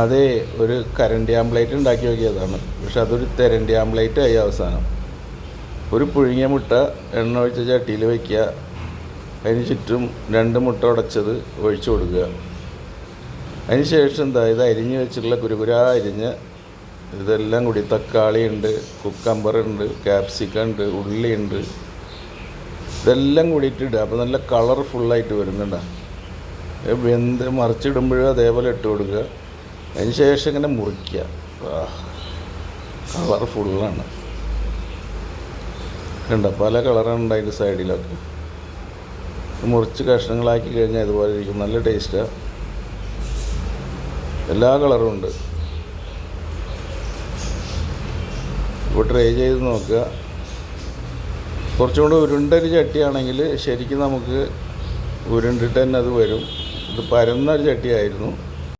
അതെ ഒരു കരണ്ടി ആംപ്ലേറ്റ് ഉണ്ടാക്കി നോക്കിയതാണ്. പക്ഷെ അതൊരു തെരണ്ടി ആംപ്ലേറ്റ് ആയി അവസാനം. ഒരു പുഴുങ്ങിയ മുട്ട എണ്ണ ഒഴിച്ച ചട്ടിയിൽ വയ്ക്കുക അതിന് ചുറ്റും രണ്ട് മുട്ട ഉടച്ചത് ഒഴിച്ചു കൊടുക്കുക. അതിന് ശേഷം എന്താ ഇത് അരിഞ്ഞ് വെച്ചിട്ടുള്ള കുരുകുരാ അരിഞ്ഞ് ഇതെല്ലാം കൂടി തക്കാളി ഉണ്ട് കുക്കമ്പർ ഉണ്ട് ക്യാപ്സിക്കം ഉണ്ട് ഉള്ളി ഉണ്ട്. ഇതെല്ലാം കൂടിയിട്ട് ഇടുക. അപ്പോൾ നല്ല കളർഫുള്ളായിട്ട് വരുന്നുണ്ടോ. വെന്ത് മറിച്ചിടുമ്പോഴും അതേപോലെ ഇട്ട് കൊടുക്കുക. അതിന് ശേഷം ഇങ്ങനെ മുറിക്കുക. കളർ ഫുള്ളാണ്. കണ്ട പല കളറുണ്ട് അതിന്റെ സൈഡിലൊക്കെ. മുറിച്ച് കഷ്ണങ്ങളാക്കി കഴിഞ്ഞാൽ ഇതുപോലെ ഇരിക്കും. നല്ല ടേസ്റ്റാണ് എല്ലാ കളറും ഉണ്ട്. ഇപ്പോൾ ട്രൈ ചെയ്ത് നോക്കുക. കുറച്ചും കൂടെ ഉരുണ്ടൊരു ചട്ടിയാണെങ്കിൽ ശരിക്കും നമുക്ക് ഉരുണ്ടിട്ട് തന്നെ അത് വരും. ഇത് പരന്നൊരു ചട്ടിയായിരുന്നു.